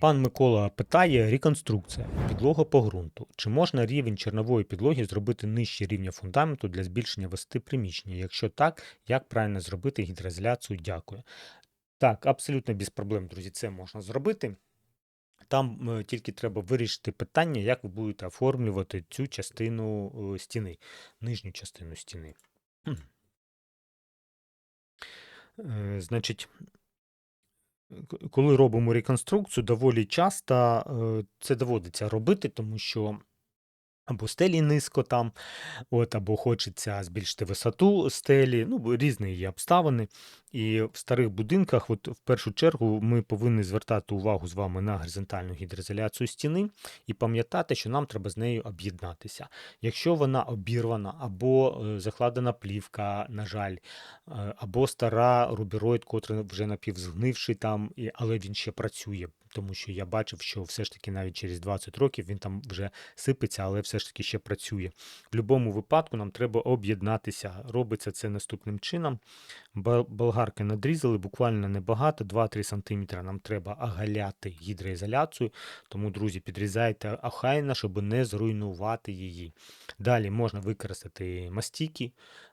Пан Микола питає: реконструкція, підлога по ґрунту. Чи можна рівень чернової підлоги зробити нижче рівня фундаменту для збільшення висоти приміщення? Якщо так, як правильно зробити гідроізоляцію? Дякую. Так, абсолютно без проблем, друзі, це можна зробити. Там тільки треба вирішити питання, як ви будете оформлювати цю частину е, стіни, нижню частину стіни. Е, Значить, коли робимо реконструкцію, доволі часто е, це доводиться робити, тому що або стелі низько там, от, або хочеться збільшити висоту стелі, ну, різні є обставини. І в старих будинках, от, в першу чергу, ми повинні звертати увагу з вами на горизонтальну гідроізоляцію стіни і пам'ятати, що нам треба з нею об'єднатися. Якщо вона обірвана, або е, закладена плівка, на жаль, е, або стара рубіроїд, котрий вже напівзгнивший там, але він ще працює. Тому що я бачив, що все ж таки навіть через 20 років він там вже сипеться, але все ж таки ще працює. В будь-якому випадку нам треба об'єднатися. Робиться це наступним чином. Ба- Болгарки надрізали буквально небагато, 2-3 см нам треба оголяти гідроізоляцію. Тому, друзі, підрізайте охайно, щоб не зруйнувати її. Далі можна використати мастіки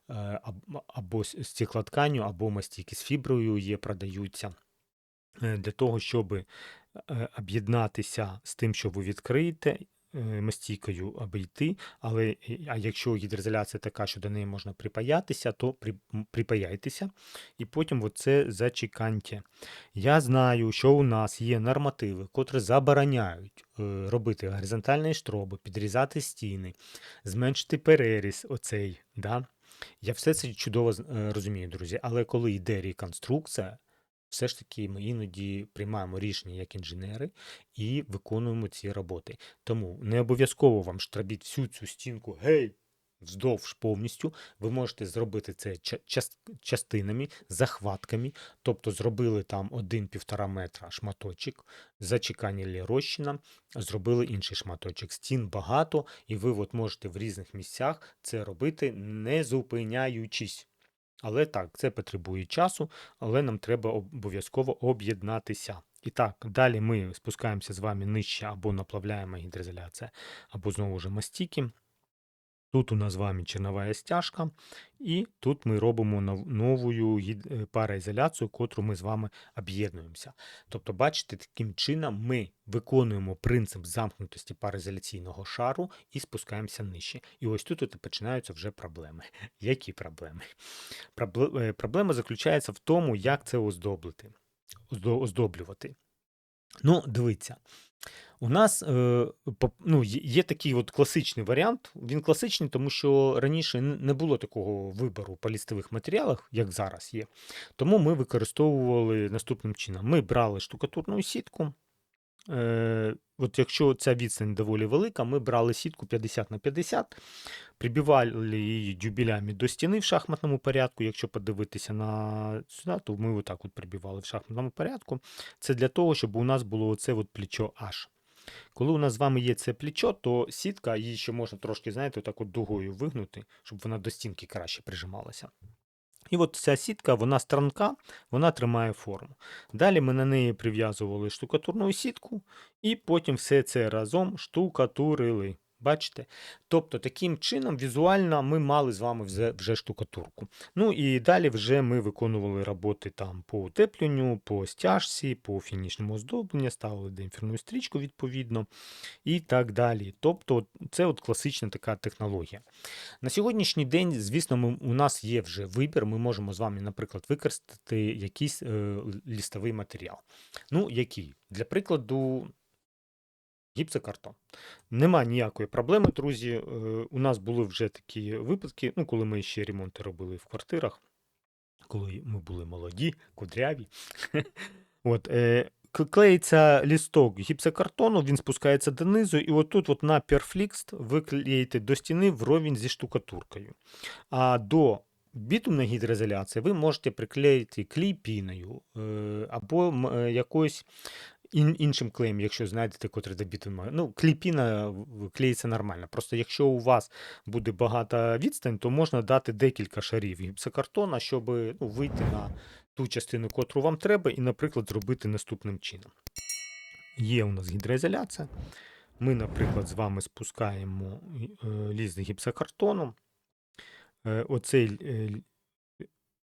е, або з стеклотканю, або мастіки з фіброю є, продаються. Е, Для того, щоб е, об'єднатися з тим, що ви відкриєте, мастійкою обійти, але е, а якщо гідроізоляція така, що до неї можна припаятися, то при, припаяйтеся і потім оце зачеканьте. Я знаю, що у нас є нормативи, котрі забороняють е, робити горизонтальні штроби, підрізати стіни, зменшити переріз оцей. Да? Я все це чудово е, розумію, друзі, але коли йде реконструкція, все ж таки ми іноді приймаємо рішення як інженери і виконуємо ці роботи. Тому не обов'язково вам штробіть всю цю стінку гей, вздовж повністю. Ви можете зробити це частинами, захватками, тобто зробили там 1-1,5 метра шматочок, зачеканили розчином, зробили інший шматочок. Стін багато, і ви от можете в різних місцях це робити, не зупиняючись. Але так, це потребує часу, але нам треба обов'язково об'єднатися. І так, далі ми спускаємося з вами нижче або наплавляємо гідроізоляція, або знову ж мастіки. Тут у нас з вами чернова стяжка, і тут ми робимо нову е, пароізоляцію, котру ми з вами об'єднуємося. Тобто, бачите, таким чином ми виконуємо принцип замкнутості пароізоляційного шару і спускаємося нижче. І ось тут починаються вже проблеми. Які проблеми? Е, Проблема заключається в тому, як це оздоблити, оздоблювати. Ну, дивіться. У нас е, ну, є такий от класичний варіант. Він класичний, тому що раніше не було такого вибору по лістових матеріалах, як зараз є. Тому ми використовували наступним чином: ми брали штукатурну сітку. Е, от якщо ця відстань доволі велика, ми брали сітку 50 на 50, прибивали її дюбелями до стіни в шахматному порядку. Якщо подивитися на сюди, то ми отак от прибивали в шахматному порядку. Це для того, щоб у нас було оце от плечо H. Коли у нас з вами є це плечо, то сітка її ще можна трошки, знаєте, так от дугою вигнути, щоб вона до стінки краще прижималася. І от ця сітка, вона странка, вона тримає форму. Далі ми на неї прив'язували штукатурну сітку, і потім все це разом штукатурили. Бачите? Тобто, таким чином, візуально ми мали з вами вже, вже штукатурку. Ну і далі вже ми виконували роботи там по утепленню, по стяжці, по фінішному оздобленню, ставили демпферну стрічку відповідно і так далі. Тобто, це от класична така технологія. На сьогоднішній день, звісно, ми, у нас є вже вибір. Ми можемо з вами, наприклад, використати якийсь е, лістовий матеріал. Ну, який? Для прикладу, гіпсокартон. Нема ніякої проблеми, друзі. Е, у нас були вже такі випадки, ну, коли ми ще ремонти робили в квартирах, коли ми були молоді, кудряві. От, е, клеїться лісток гіпсокартону, він спускається донизу, і отут от на перфлікст ви клеїте до стіни вровень зі штукатуркою. А до бітумної гідроізоляції ви можете приклеїти клейпіною е, або якоюсь ін, іншим клеєм, якщо знайдете, котрий до бітумної. Ну, клейпіна в- клеїться нормально. Просто якщо у вас буде багата відстань, то можна дати декілька шарів гіпсокартона, щоб ну, вийти на ту частину, котру вам треба, і, наприклад, зробити наступним чином. є у нас гідроізоляція. Ми, наприклад, з вами спускаємо е, ліст гіпсокартону. Е, Оцей е,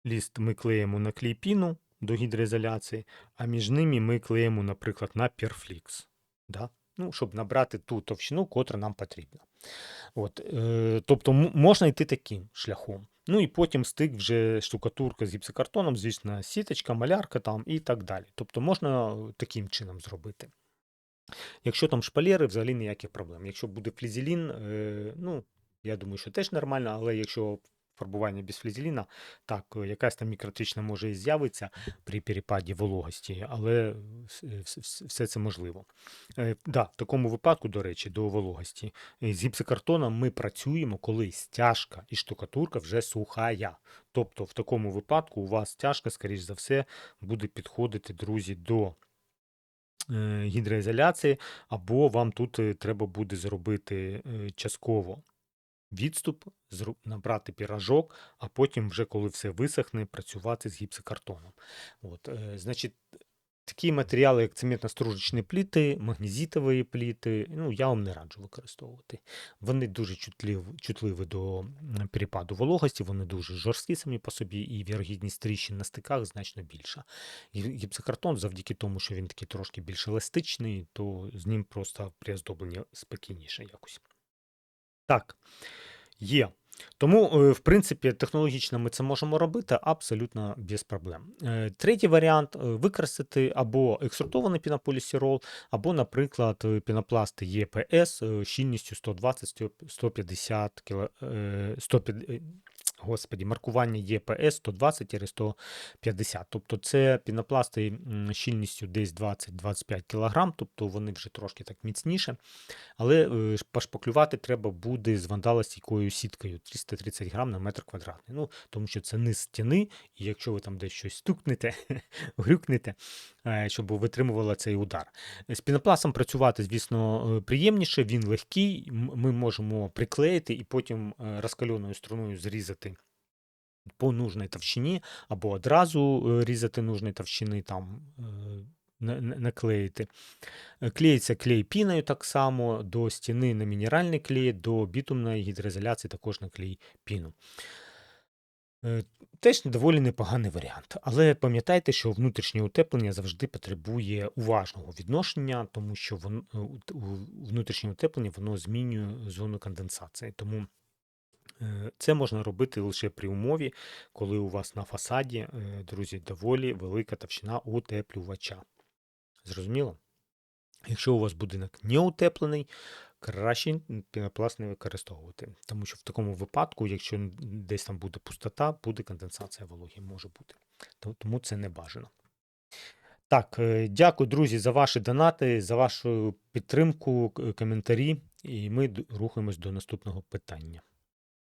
ліст ми клеїмо на клейпіну до гідроізоляції, а між ними ми клеїмо, наприклад, на перфлікс. Да? Ну, щоб набрати ту товщину, котра нам потрібна. От, е, тобто можна йти таким шляхом. Ну і потім стик вже штукатурка з гіпсокартоном, звісно, сіточка, малярка там і так далі. Тобто можна таким чином зробити. Якщо там шпалери, взагалі ніяких проблем. Якщо буде флізелін, е, ну, я думаю, що теж нормально, але якщо фарбування без флізеліна, так, е, якась там мікротична може і з'явиться при перепаді вологості, але вс- все це можливо. Е, да, в такому випадку, до речі, до вологості, е, з гіпсокартоном ми працюємо, коли стяжка і штукатурка вже сухая. Тобто, в такому випадку у вас стяжка, скоріш за все, буде підходити, друзі, до е, гідроізоляції, або вам тут е, треба буде зробити е, частково відступ, набрати піражок, а потім, вже коли все висохне, працювати з гіпсокартоном. От, е, значить, такі матеріали, як цементно-стружечні пліти, магнезитові пліти, ну, я вам не раджу використовувати. Вони дуже чутливі, чутливі до перепаду вологості, вони дуже жорсткі самі по собі, і вірогідність тріщин на стиках значно більша. Гіпсокартон, завдяки тому, що він такий трошки більш еластичний, то з ним просто при оздобленні спокійніше якось. Так, є. Тому, е, в принципі, технологічно ми це можемо робити абсолютно без проблем. Е, Третій варіант е, використати або екструдований пінополісірол, або, наприклад, пінопласт ЄПС щільністю 120-150 кг. 150, е, Господі, маркування ЄПС 120-150. Тобто це пінопласти щільністю десь 20-25 кг, тобто вони вже трошки так міцніше. Але е, пошпаклювати треба буде з вандалостійкою сіткою 330 грам на метр квадратний. Ну, тому що це низ стіни, і якщо ви там десь щось стукнете, грюкнете, щоб витримувала цей удар. З пінопластом працювати, звісно, е, приємніше, він легкий, ми можемо приклеїти і потім е, розкальоною струною зрізати по нужній товщині, або одразу е, різати нужної товщини, там е, на- на- наклеїти. Е, Клеїться клей піною так само, до стіни на мінеральний клей, до бітумної гідроізоляції також на клей піну. Е, Теж доволі непоганий варіант. Але пам'ятайте, що внутрішнє утеплення завжди потребує уважного відношення, тому що вон, е, внутрішнє утеплення воно змінює зону конденсації. Тому е, це можна робити лише при умові, коли у вас на фасаді, друзі, доволі велика товщина утеплювача. Зрозуміло? Якщо у вас будинок не утеплений, краще пінопласт не використовувати. Тому що в такому випадку, якщо десь там буде пустота, буде конденсація вологі, може бути. Тому це не бажано. Так, е, дякую, друзі, за ваші донати, за вашу підтримку, коментарі. І ми рухаємось до наступного питання.